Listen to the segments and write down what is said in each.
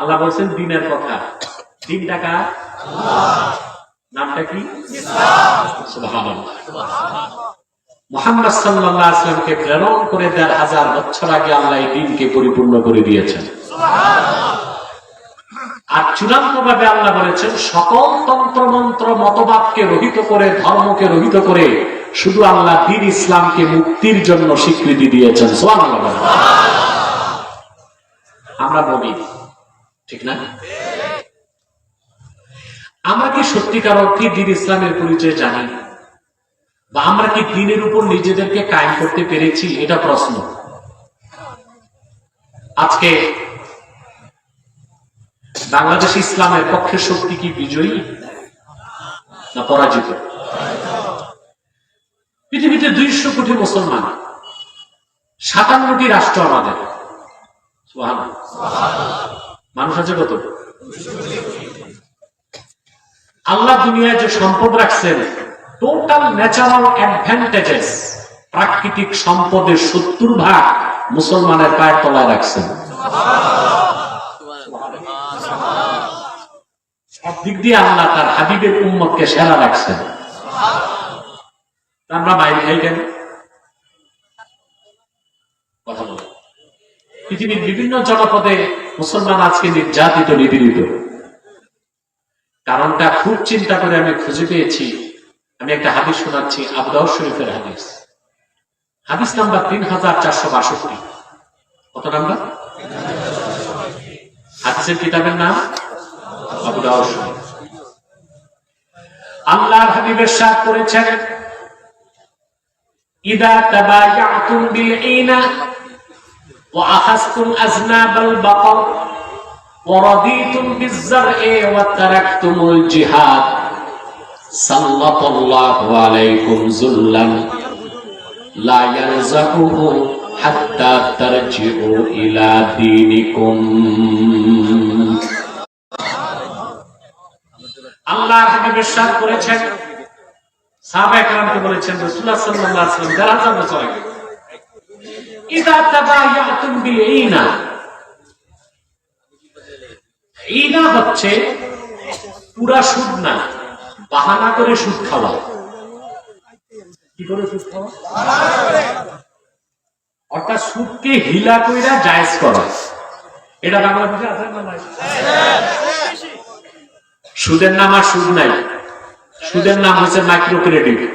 আল্লাহ বলছেন, দিনের কথা। দিন টাকা নামটা কি? মোহাম্মদ সাল্লাহ আসলামকে প্রেরণ করে দেড় হাজার বছর আগে আল্লাহ এই দিনকে পরিপূর্ণ করে দিয়েছেন। আর চূড়ান্ত ভাবে আল্লাহ বলেছেন, সকল তন্ত্র মন্ত্র মতবাদকে রহিত করে, ধর্মকে রহিত করে, শুধু আল্লাহ দিন ইসলামকে মুক্তির জন্য স্বীকৃতি দিয়েছেন। আমরা বলি ঠিক না? আমরা কি সত্যিকার অর্থে দিন ইসলামের পরিচয় জানি? বা আমরা কি দিনের উপর নিজেদেরকে কায়েম করতে পেরেছি? এটা প্রশ্ন। আজকে বাংলাদেশ ইসলামের পক্ষে শক্তি কি বিজয়ী না পরাজিত? পৃথিবীতে দুইশো কোটি মুসলমান, সাতান্নটি রাষ্ট্র আমাদের। মানুষ আছে কত? আল্লাহ দুনিয়ায় যে সম্পদ রাখছেন টোটাল ন্যাচারাল অ্যাডভান্টেজেস প্রাকৃতিক সম্পদের সত্তর ভাগ মুসলমানের পায়ের তলায় রাখছেন। সব দিয়ে আল্লাহ তার হাবিবের উম্মতকে সেরা রাখছেন। আমরা বাইরে খাই কেন? কথা বলো। পৃথিবীর বিভিন্ন জনপদে মুসলমান আজকে নির্যাতিত, নিপীড়িত। কারণটা খুব চিন্তা করে আমি খুঁজে পেয়েছি। আমি একটা হাদিস শোনাচ্ছি আবদাউ শরীফের হাদিস। হাদিস নাম্বার তিন হাজার চারশো বাষট্টি। কত নাম্বার? হাদিসের কিতাবের নাম? আবদাউ শরীফ। আল্লাহর হাবিবের সাথ করেছেন, ইদা তাবায়াতুম বিল ইনা وأخذتم أذناب البقر ورضيتم بالزرع وتركتم الجهاد سلط الله عليكم ذلا لا ينزعه حتى ترجعوا إلى دينكم আল্লাহ হাবিবের সাথ করেছেন সাহাবা একরামকে বলেছেন রাসূলুল্লাহ সাল্লাল্লাহু আলাইহি ওয়াসাল্লাম দেড় হাজার বছর আগে ইদা তাবায়াতুম বিল ইনা ইনা হচ্ছে পুরা সুদ না, বাহানা করে সুদ খাওয়া। কি করে সুদ খাওয়া? অর্থাৎ সুদকে হিলা কইরা জায়েজ করা। এটা বাংলাদেশে আছে না নাই? সুদের নাম আর সুদ নাই। সুদের নাম হচ্ছে মাইক্রো ক্রেডিট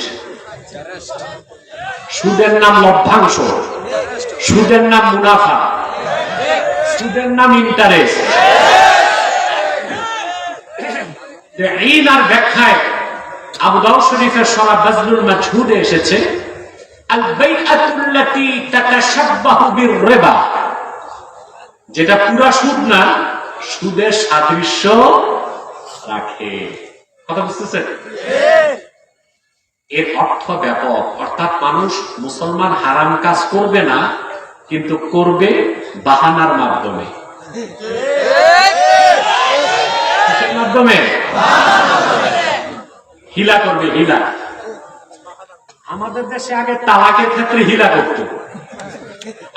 সুদের নাম লভ্যাংশ। সুদের নাম মুনাফা। সুদের নাম ইন্টারেস্ট আর ব্যাখ্যায় শরীফের সরা বাজলুল এসেছে যেটা পুরা সুদ না, সুদের সাদৃশ্য রাখে। কথা বুঝতেছেন? এর অর্থ ব্যাপক। অর্থাৎ মানুষ মুসলমান হারাম কাজ করবে না, কিন্তু করবে বাহানার মাধ্যমে। মাধ্যমে? হিলা করবে, হিলা। আমাদের দেশে আগে তালাকের ক্ষেত্রে হিলা করত।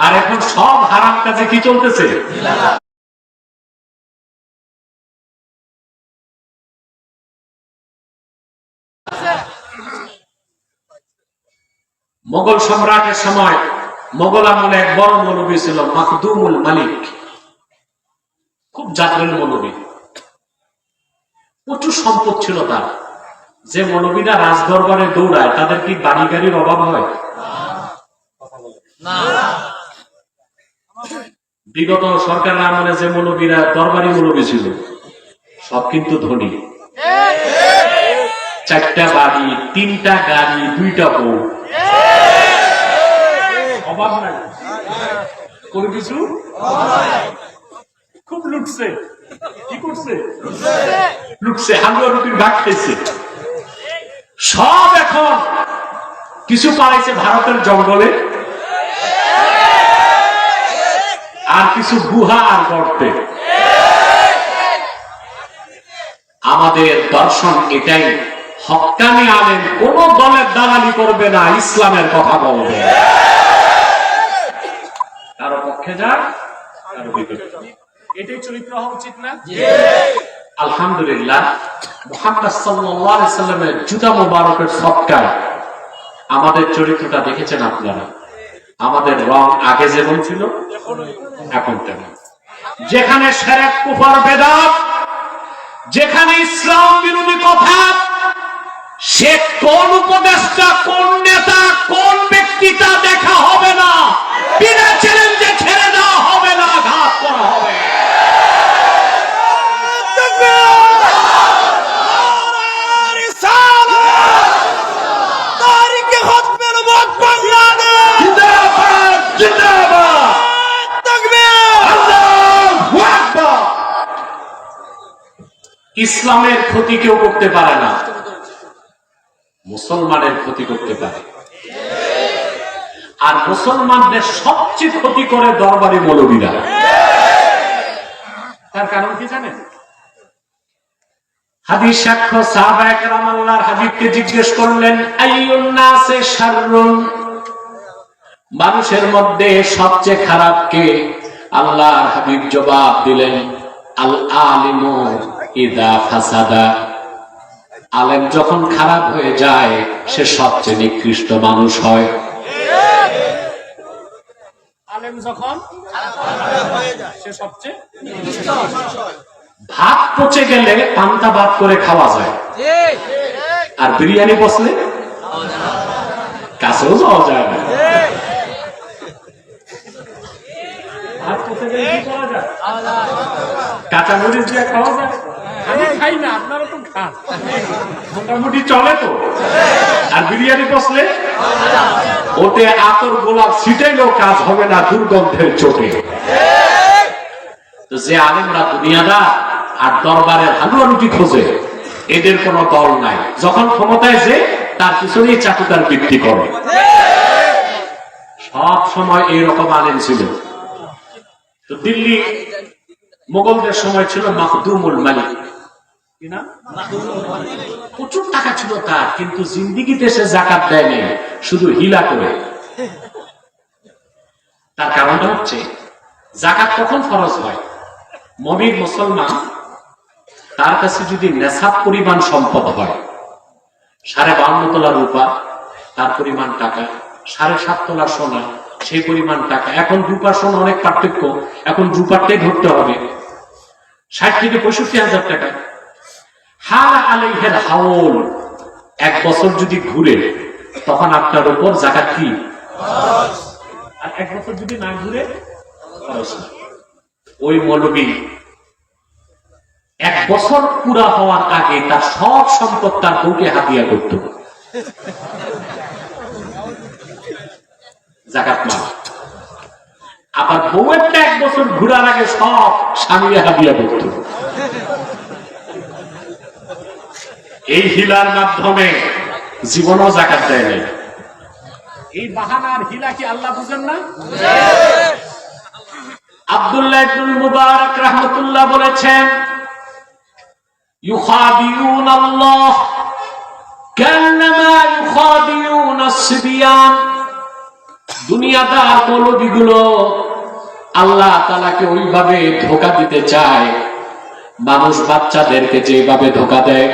আর এখন সব হারাম কাজে কি চলতেছে? মোগল সম্রাটের সময় মোগল আমলে এক বড় মৌলবী ছিল মাকদুমুল মালিক। খুব জাগ্রেল মৌলবী। প্রচুর সম্পদ ছিল তার। যে মৌলবীরা রাজদরবারে দৌড়ায় তাদের কি বাড়ি গাড়ির অভাব হয়? বিগত সরকারের আমলে যে মৌলবীরা দরবারি মৌলবী ছিল সব কিন্তু ধনী। চারটা বাড়ি তিনটা গাড়ি দুইটা বউ। অভাব নাই। কিছু খুব লুটছে। কি করছে? লুটছে। রুটির ভাগ খাইছে। সব এখন কিছু পাইছে ভারতের জঙ্গলে। আর কিছু গুহা আর গর্তে। আমাদের দর্শন এটাই, হকানি আলেন কোন দলের দালালি করবে না, ইসলামের কথা বলবে। পক্ষে যাক এটাই চরিত্র হওয়া উচিত না? আলহামদুলিল্লাহ আগে যেখানে যেখানে ইসলাম বিরোধী কথা, সে কোন উপদেষ্টা, কোন নেতা, কোন ব্যক্তিটা দেখা হবে না বিনা চ্যালেঞ্জে ছেড়ে দেওয়া হবে না ঘাত করা হবে জিন্দাবাদ জিন্দাবাদ আল্লাহু আকবার ইসলামের ক্ষতি কেউ করতে পারে না। মুসলমানের ক্ষতি করতে পারে। আর মুসলমানদের সবচেয়ে ক্ষতি করে দরবারি মৌলবীরা। তার কারণ কি জানেন? হাদিস সাক্ষ্য সাহাবায়ে কেরাম আল্লাহর হাবিবকে জিজ্ঞেস করলেন মানুষের মধ্যে সবচেয়ে খারাপ কে? আল্লাহর হাবিব জবাব দিলেন আল আলিমু ইদা ফাসাদা। আলেম যখন খারাপ হয়ে যায় সে সবচেয়ে নিকৃষ্ট মানুষ হয়। আলেম যখন সে সবচেয়ে ভাত পচে গেলে পান্তা ভাত করে খাওয়া যায়। আর বিরিয়ানি বসলে কাছেও যাওয়া যায় না। দিয়ে খাওয়া যায়? আমি খাই না আপনারা তো খান। মোটামুটি চলে তো। আর বিরিয়ানি বসলে? ওতে আতর গোলাপ ছিটাইলেও কাজ হবে না দুর্গন্ধের যে আলেমরা দুনিয়াদা আর দরবারের হালুয়া রুটি খোঁজে এদের কোনো দল নাই। যখন ক্ষমতায় যে তার পিছনেই চাকুতার বৃদ্ধি করে সব সময় এইরকম আলেম ছিল। তো দিল্লি মোগলদের সময় ছিল মাহদুমুল মালিক? প্রচুর টাকা ছিল তার, কিন্তু জিন্দিগিতে সে জাকাত দেয়নি, শুধু হিলা করে। তার কারণটা হচ্ছে, জাকাত কখন ফরজ হয়? মমির মুসলমান, তার কাছে যদি নেশাব পরিমাণ সম্পদ হয়, সাড়ে বান্ন তোলা রূপা, তার পরিমাণ টাকা সাড়ে সাত তোলা সোনা, সেই পরিমাণ টাকা। এখন রূপা, সোনা অনেক পার্থক্য, এখন রূপারটাই ধরতে হবে। ষাট থেকে পঁয়ষট্টি হাজার টাকা। এক বছর যদি ঘুরে, তখন আপনার উপর জাকাত কি? আর এক বছর যদি না ঘুরে ওই মৌলবী, এক বছর পুরা হওয়ার আগে তার সব সম্পদ তার বউকে হাতিয়া করত। জাকাত মাল। আবার বউয়েরটা এক বছর ঘুরার আগে সব স্বামীরা হাতিয়া করত। এই হিলার মাধ্যমে জীবনও জাকাত দেয় নাই। এই বাহানার হিলা কি আল্লাহ বুঝেন না? আব্দুল্লাহ ইবনুল মুবারক রাহমাতুল্লাহ বলেছেন ইউখাদিউন আল্লাহ কান্নামা ইউখাদিউন আসবিয়ান দুনিয়াদার মৌলবীগুলো আল্লাহ তাআলাকে ওইভাবে ধোকা দিতে চায়। মানুষ বাচ্চাদেরকে যেভাবে ধোকা দেয়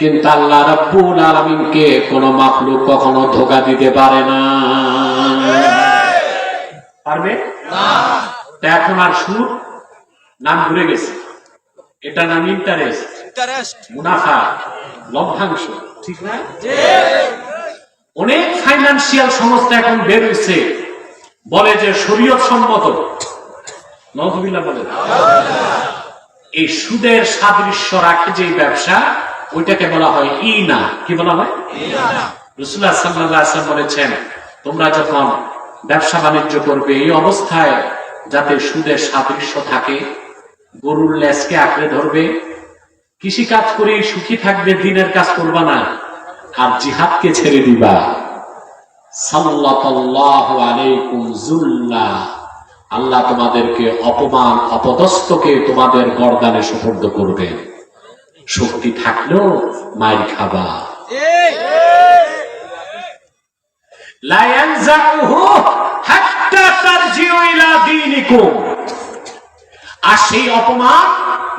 কিন্তু আল্লাহ রাব্বুল আলামিনকে কোন মাখলুক কখনো ধোকা দিতে পারে না। পারবে? তা এখন আর সুদ নাম ঘুরে গেছে। এটা নাম ইন্টারেস্ট মুনাফা লভ্যাংশ। ঠিক না? অনেক ফাইন্যান্সিয়াল সংস্থা এখন বের হয়েছে বলে যে শরীয়ত সম্মত। নজবিল্লা বলে। এই সুদের সাদৃশ্য রাখে যে ব্যবসা ওইটাকে বলা হয় ই না কি বলা হয়? রসুল্লাহ সাল্লাহ বলেছেন তোমরা যখন ব্যবসা বাণিজ্য করবে এই অবস্থায় যাতে সুদের সাদৃশ্য থাকে গরুর লেজকে আঁকড়ে ধরবে কৃষি কাজ করে সুখী থাকবে দিনের কাজ করবা না আর জিহাদকে ছেড়ে দিবা। আল্লাহ তোমাদেরকে অপমান অপদস্থকে তোমাদের গরদানে সুপর্দ করবে শক্তি থাকলেও মায়ের খাবা আর সেই অপমান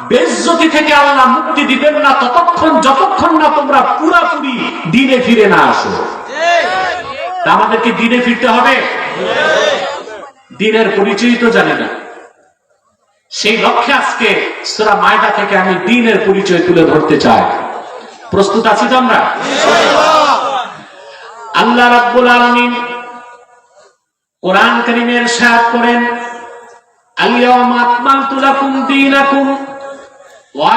বেজ্জতি থেকে আল্লাহ মুক্তি দিবেন না ততক্ষণ যতক্ষণ না তোমরা পুরাপুরি দিনে ফিরে না আসো। আমাদেরকে দিনে ফিরতে হবে? দিনের পরিচয় তো জানে না। সেই লক্ষ্যে আজকে সুরা মায়দা থেকে আমি দিনের পরিচয় তুলে ধরতে চাই। প্রস্তুত আছি তো আমরা? আল্লাহ রাব্বুল আলামিন কোরআন কারীমের সাথ করেন লাকুম দীনাকুম ওয়া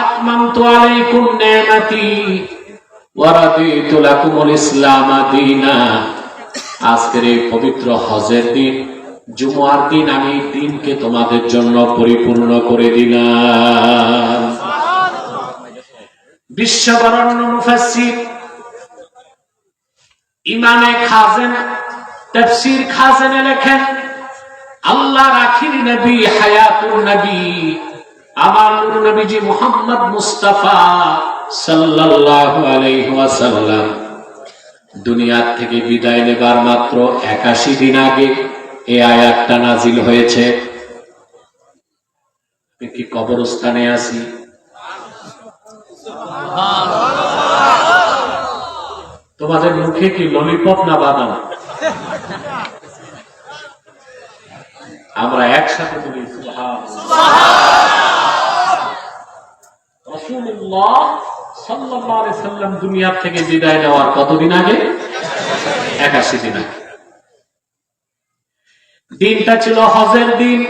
আলাইকুম নি'মাতি ওয়া রাদিতু লাকুমুল ইসলাম দীনা। আজকের এই পবিত্র হজের দিন জুমার দিন আমি দিনকে তোমাদের জন্য পরিপূর্ণ করে দিলাম। বিশ্ববরণ্য মুফাসসির ইমামে খাজেন, তফসির খাজেনে লেখেন, আল্লাহ আখির নবী, হায়াতুর নবী আমার নবীজি মুহাম্মদ মুস্তাফা সাল্লাল্লাহু আলাইহি ওয়াসাল্লাম। দুনিয়ার থেকে বিদায় নেবার মাত্র একাশি দিন আগে এই আয়াতটা নাজিল হয়েছে। কি কবরস্থানে আছি? তোমাদের মুখে কি ললিপপ না বাদাম? আমরা একসাথে বলি সাল্লাম দুনিয়ার থেকে বিদায় নেওয়ার কতদিন আগে? একাশি দিন আগে। দিনটা ছিল হজের দিন,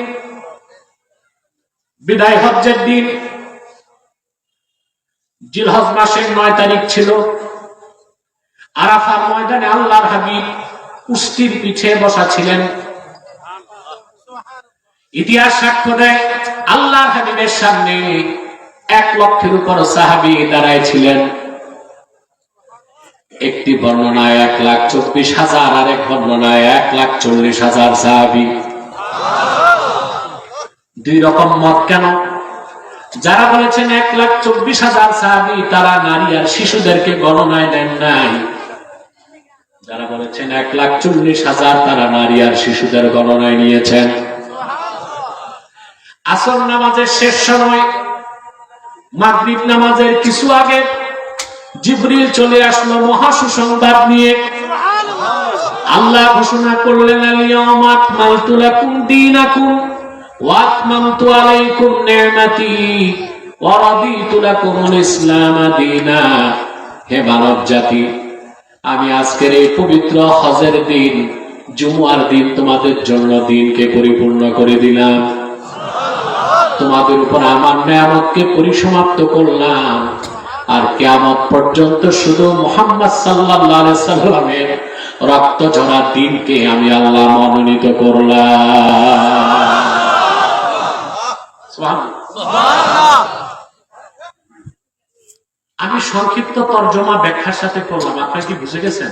বিদায় হজ্জের দিন। জিলহজ মাসের নয় তারিখ ছিল। আরাফার ময়দানে আল্লাহর হাবিব কুস্তির পিছে বসা ছিলেন। ইতিহাস সাক্ষ্য দেয়, আল্লাহর হাবিবের সামনে এক লক্ষের উপর সাহাবি দাঁড়ায় ছিলেন। একটি বর্ণনায় এক লাখ চব্বিশ হাজার, আর এক বর্ণনায় এক লাখ চল্লিশ হাজার সাহাবি। দুই রকম মত কেন? যারা বলেছেন এক লাখ চব্বিশ হাজার সাহাবি, তারা নারী আর শিশুদেরকে গণনায় নেন নাই। যারা বলেছেন এক লাখ চল্লিশ হাজার, তারা নারী আর শিশুদের গণনায় নিয়েছেন। আসর নামাজের শেষ সময়, মাগরিব নামাজের কিছু আগে জিবরিল চলে আসলো মহা সুসংবাদ নিয়ে। আল্লাহ ঘোষণা করলেন আমি আজকের এই পবিত্র হজের দিন জুমার দিন তোমাদের জন্য দিনকে পরিপূর্ণ করে দিলাম। তোমাদের উপর আমার নিয়ামতকে পরিসমাপ্ত করলাম। আর কেমন পর্যন্ত শুধু মোহাম্মদ সাল্লামের রক্ত ঝরা দিনকে আমি আল্লাহ মনোনীত করলাম। আমি সংক্ষিপ্ত তর্জমা ব্যাখ্যার সাথে করলাম। আপনারা কি বুঝে গেছেন?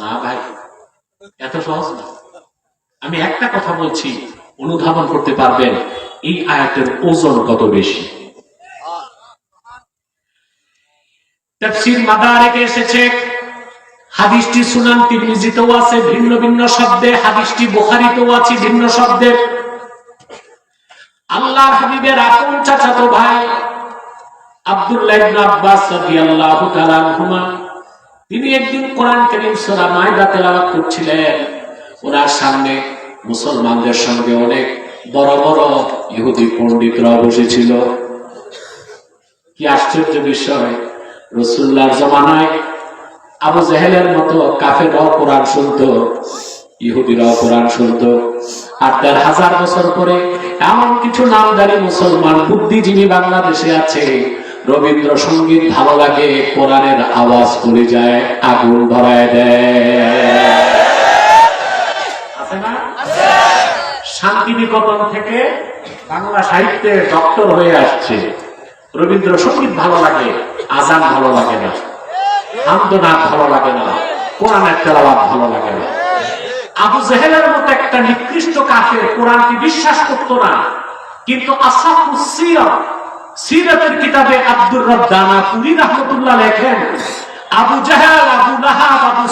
না ভাই এত সহজ না। আমি একটা কথা বলছি অনুধাবন করতে পারবেন এই আয়াতের ওজন কত বেশি? তাফসীর মাদারেকে এসেছে। হাদিসটি সুনান তিরমিজিতেও আছে, ভিন্ন ভিন্ন শব্দে। হাদিসটি বুখারীতেও আছে, ভিন্ন শব্দে। আল্লাহর হাবিবের আপন চাচাতো ভাই আব্দুল্লাহ ইবনে আব্বাস রাদিয়াল্লাহু তাআলা আনহুমা, তিনি একদিন কোরআন কারীম সূরা মায়দা তেলাওয়াত করছিলেন। ওনার সামনে মুসলমানদের সঙ্গে অনেক বড় বড় ইহুদি পণ্ডিতরা বসেছিল। কি আশ্চর্য বিষয় রসুল্লাহর জমানায় আবু জেহেলের মতো কাফেরাও কোরআন শুনত, ইহুদিরাও কোরআন শুনত। আর দেড় হাজার বছর পরে এমন কিছু নামদারি মুসলমান বুদ্ধিজীবী বাংলাদেশে আছে, রবীন্দ্রসঙ্গীত ভালো লাগে, কোরআনের আওয়াজ করে যায়, আগুন ধরায় দেয়। আছে থেকে বাংলা সাহিত্যে ডক্টর হয়ে আসছে। রবীন্দ্রসঙ্গীত ভালো লাগে, আজান ভালো লাগে না আন্দোনাথ ভালো লাগে না, কোরআনের তেলাওয়াত ভালো লাগে না। আবু জেহেলের মতো একটা নিকৃষ্ট কাফের কোরআনকে বিশ্বাস করত না, কিন্তু সিরতের কিতাবে আব্দুর রব দানা পুরি রহমতুল্লাহ লেখেন, আবু জাহেল, আবু আবু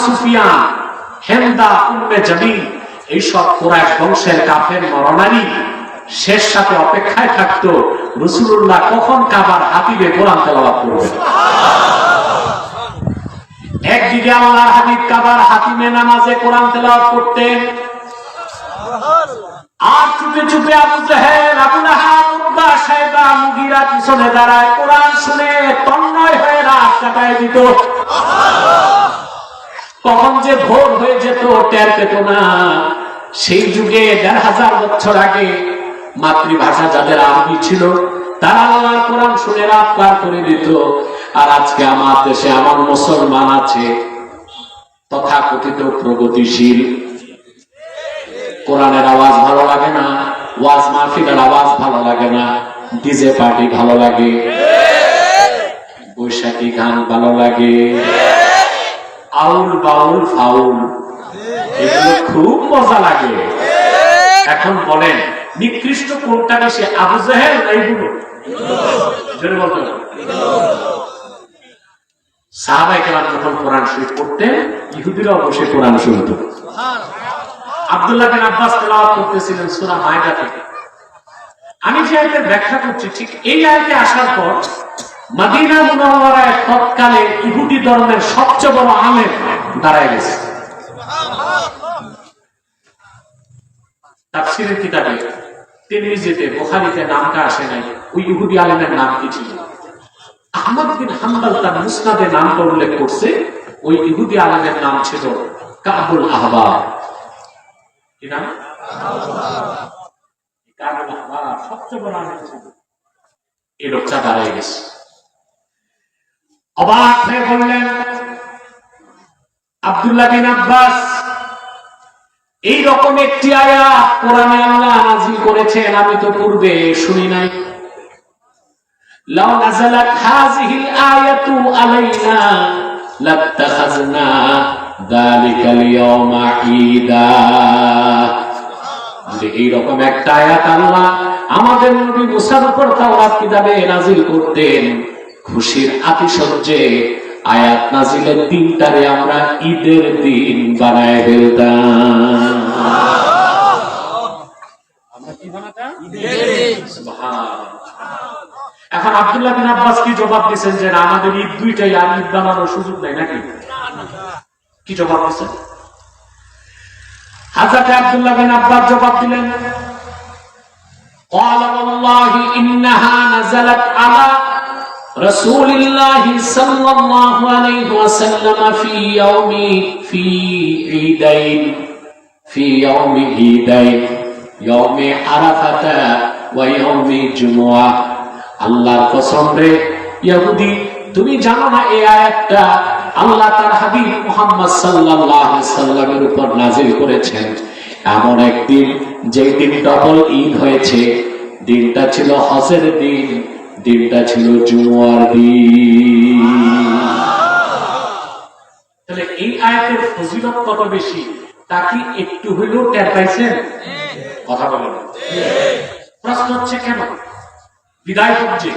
হেন্দা উম্মে জামিল, এইসব কোরআশ বংশের কাফের নরনারী শেষ সাথে অপেক্ষায় থাকতো রসুল্লাহ কখন কাবার হাতিবে কোরআন তেলাওয়াত করবে? একদিকে আল্লাহর হাবিব কাবার হাতিমে নামাজে কোরআন তেলাওয়াত করতেন। আর চুপে চুপে সাইবা মুগিরা পিছনে দাঁড়ায় কোরআন শুনে তন্ময় হয়ে রাত কাটায় দিত। কখন যে ভোর হয়ে যেত, টের পেত না। সেই যুগে দেড় হাজার বছর আগে মাতৃভাষা যাদের আরবি ছিল, তারা আল্লাহর কোরআন শুনে রাত পার করে দিত। আর আজকে আমার দেশে আমার মুসলমান আছে, তথাকথিত প্রগতিশীল। কোরআনের আওয়াজ ভালো লাগে না, ওয়াজ মাহফিলের আওয়াজ ভালো লাগে না, ডিজে পার্টি ভালো লাগে, বৈশাখী গান ভালো লাগে, আউল বাউল ফাউল, এগুলো খুব মজা লাগে। এখন বলেন নিকৃষ্ট কোনটা বেশি আবু জাহেল না এইগুলো জোরে বলতে সাহাবাই কেরাম যখন কোরআন শরীফ পড়তেন, ইহুদিরাও বসে কোরআন শুনত। আব্দুল্লাহ বিন আব্বাস তেলাওয়াত করতেছিলেন সূরা মায়দা থেকে। আমি যে ব্যাখ্যা করছি, ঠিক এই আয়াতে আসার পর মাদিনা মুনাওয়ারায় তৎকালে ইহুদি ধর্মের সবচেয়ে বড় আলেম দাঁড়ায় গেছে। তাফসীরের কিতাবে তিরমিজিতে বুখারীতে নামটা আসে নাই। ওই ইহুদি আলেমের নাম কি ছিল? আহমদ বিন হাম্বল তার নামটা উল্লেখ করছে। ওই ইহুদি আলেমের নাম ছিল কাবুল আহবার। কি নাম? সবচেয়ে বড় এই লোকটা গেছে। অবাক হয়ে বললেন, আব্দুল্লাহ বিন আব্বাস এই রকম একটি আয়াত কোরআনে আল্লাহ নাজিল করেছেন, আমি তো পূর্বে শুনি নাই। নাযালাত হাযিহিল আয়াতু আলাইনা যালিকাল ঈদা। যে একটা আয়াত আল্লাহ আমাদের নবী মুসার উপর তাওরাত কিতাবে নাজিল করতেন, খুশির আতিশয্যে আয়াত নাজিলের দিনটারে আমরা ঈদের দিন বানায় ফেলতাম আমরা কি বানাতাম এখন আব্দুল্লাহ বিন আব্বাস কি জবাব দিচ্ছেন যে না, আমাদের ঈদ দুইটাই আর ঈদ বানানোর সুযোগ নাই নাকি কি জবাব দিচ্ছেন হাজরত আব্দুল্লাহ বিন আব্বাস জবাব দিলেন قال والله إنها نزلت على رسول الله صلى الله عليه وسلم في يوم في عيدين في يوم عيدين يوم عرفة ويوم جمعة আল্লাহর কসম রে ইহুদি তুমি জানো না এই আয়াতটা আল্লাহ তার হাবিব মুহাম্মদ সাল্লাল্লাহু আলাইহি সাল্লামের উপর নাজিল করেছেন এমন একদিন যে দিন ডবল ঈদ হয়েছে দিনটা ছিল হজের দিন দিনটা ছিল জুমার দিন। তাহলে এই আয়াতের ফজিলত কত বেশি? তা কি একটু হইলেও টের পাইছেন? কথা বলেন। প্রশ্ন হচ্ছে কেন? বিদায় হচ্ছে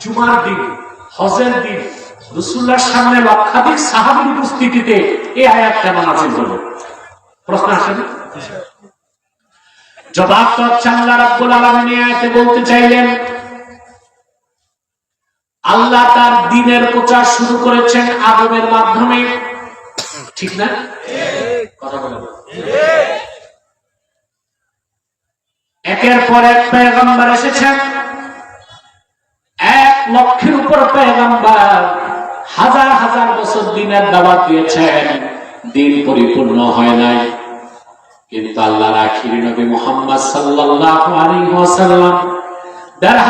জুমার দিন হজের দিন রসুল্লার সামনে লক্ষাধিক সাহাবির উপস্থিতিতে এই আয়াত কেন আছে হলো প্রশ্ন আসে না? জবাব তো হচ্ছে আল্লাহ রাব্বুল আলামিন এই আয়াতে বলতে চাইলেন আল্লাহ তার দিনের প্রচার শুরু করেছেন আদমের মাধ্যমে। ঠিক না? একের পর এক পেগম্বর এসেছেন। এক লক্ষের উপর পেগম্বর হাজার হাজার বছর দিনের দাবা দিয়েছেন। দিন পরিপূর্ণ হয় নাই। কিন্তু আল্লাহর আখিরি নবী মোহাম্মদ সাল্লাল্লাহু আলাইহি ওয়াসাল্লাম দেড়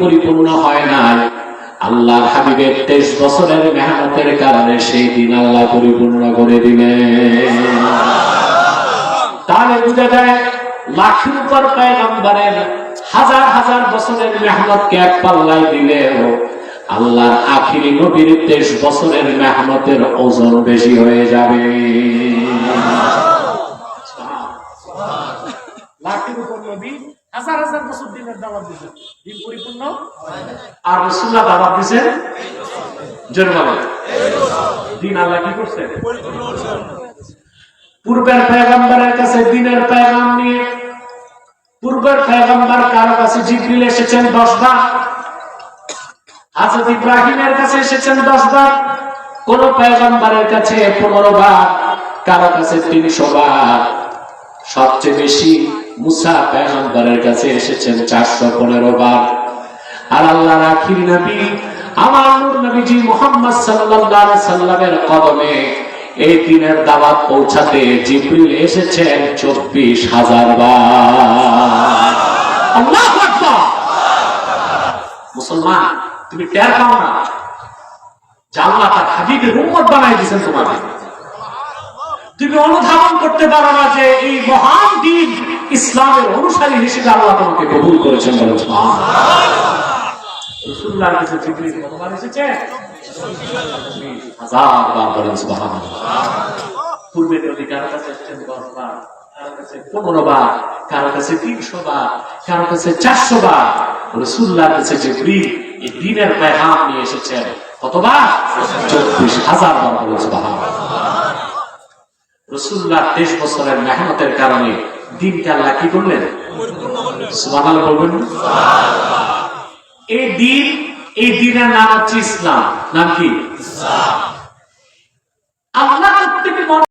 পরিপূর্ণ হয় নাই হাবিবের তেইশ বছরের মেহনতের কারণে সেই দিন আল্লাহ পরিপূর্ণ করে দিলেন। তাহলে বুঝা যায়, লাখের উপর হাজার হাজার বছরের এক পাল্লায় দিলেও আল্লাহর আখিরি নবীর তেইশ বছরের মেহনতের ওজন বেশি হয়ে যাবে। পূর্বের পেগম্বর কারও কাছে জিবরিল এসেছেন দশ বার হাজরত ইব্রাহিমের কাছে এসেছেন দশ বার। কোন কাছে পনেরো বার, কারও কাছে তিনশো বার। সবচেয়ে বেশি মুসা কাছে এসেছেন চারশো পনেরো বার। আর আল্লাহ রাখির নবী, আমার নূর নবীজি মোহাম্মদ সাল্লাল্লাহু সাল্লামের কদমে এই দিনের দাওয়াত পৌঁছাতে জিবরিল এসেছেন চব্বিশ হাজার বার। আল্লাহু মুসলমান তুমি টের পাও না? যে আল্লাহ তার হাবিবের বানাই দিয়েছেন তুমি অনুধাবন করতে পারো না যে এই মহান দিন ইসলামের অনুসারী হিসেবে আল্লাহ তোমাকে কবুল করেছেন কারও কাছে কাছে তিনশো বার, কারও কাছে চারশো বার? রসুল্লাহর কাছে জিবরিল এই দিনের পেহাম নিয়ে এসেছেন। কতবার চব্বিশ হাজার রসুল্লাহ তেইশ বছরের মেহনতের কারণে দিনকে আল্লাহ কি করলেন? বলবেন এই দিন, এই দিনের নাম হচ্ছে ইসলাম। নাম কি? আল্লাহ